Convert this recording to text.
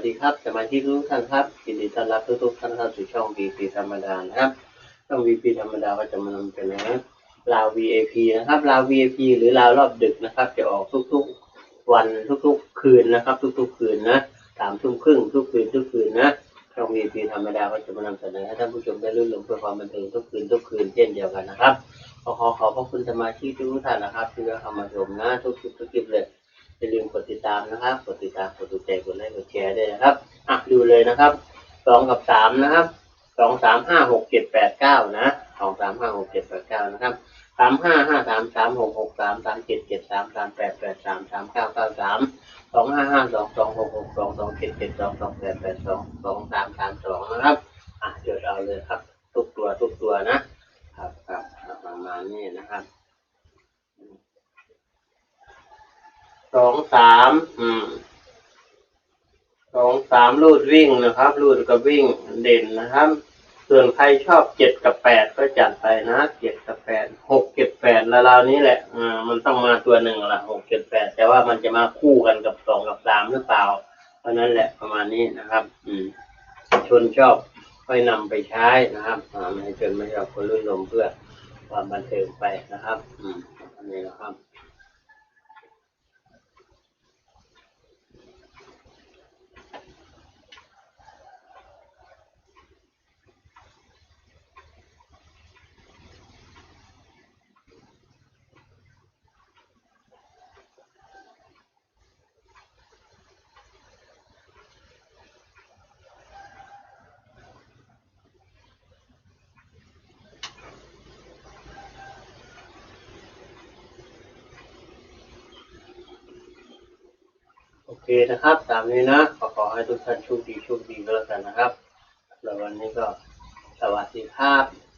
สดีครับ สมาชิกทุกท่านครับยินดีต้อนรับทุกๆท่านเข้าสู่ช่อง VP ธรรมดานะครับช่อง VP ธรรมดาก็จะมานำเสนอลาว VIP นะครับลาว VIP หรือลาวรอบดึกนะครับ จะออกทุกๆวันทุกๆคืนนะครับ ทุกๆคืนนะสามทุ่มครึ่งทุกคืนทุกคืนนะช่อง VP ธรรมดาก็จะมานำเสนอให้ท่านผู้ชมได้รุ่นลมเพื่อความบันเทิงทุกคืนทุกคืนเช่นเดียวกันนะครับขอขอขอบพระคุณสมาชิกทุกท่านนะครับที่เข้ามาชมนะทุกคลิปทุกคลิปเลย อย่าลืมกดติดตามนะครับ กดติดตาม กดถูกใจ กดไลค์ กดแชร์ด้วยนะครับ อะดูเลยนะครับสองกับสามนะครับสองสามห้าหกเจ็ดแปดเก้านะสองสามห้าหกเจ็ดแปดเก้านะครับสามห้าห้าสามสามหกหกสามสามเจ็ดเจ็ดสามสามแปดแปดสามสามเก้าเก้าสามสองห้าห้าสองสองหกหกสองสองเจ็ดเจ็ดสองสองแปดแปดสองสองสามสามสองนะครับ อะจดเอาเลยครับ ทุกตัวทุกตัวนะครับครับครับประมาณนี้นะครับ สองสามอืมสองสามรูดวิ่งนะครับรูดกับวิ่งเด่นนะครับ ส่วนใครชอบเจ็ดกับแปดก็จัดไปนะเจ็ดกับแปดหกเจ็ดแปดล้วราวนี้แหละอ่ามันต้องมาตัวหนึ่งละหกเจ็ดแปดแต่ว่ามันจะมาคู่กันกับสองกับสามหรือเปล่า เพราะนั้นแหละประมาณนี้นะครับ อืมชนชอบค่อยนำไปใช้นะครับอ่าไม่ให้ชนไม่ชอบคนรุ่นลมเพื่อความบันเทิงไปนะครับ อืมอันนี้นะครับ โอเคนะครับ ตามนี้นะ ขอขอให้ทุกท่านโชคดีโชคดีก็แล้วกันนะครับแล้ววันนี้ก็สวัสดีครับ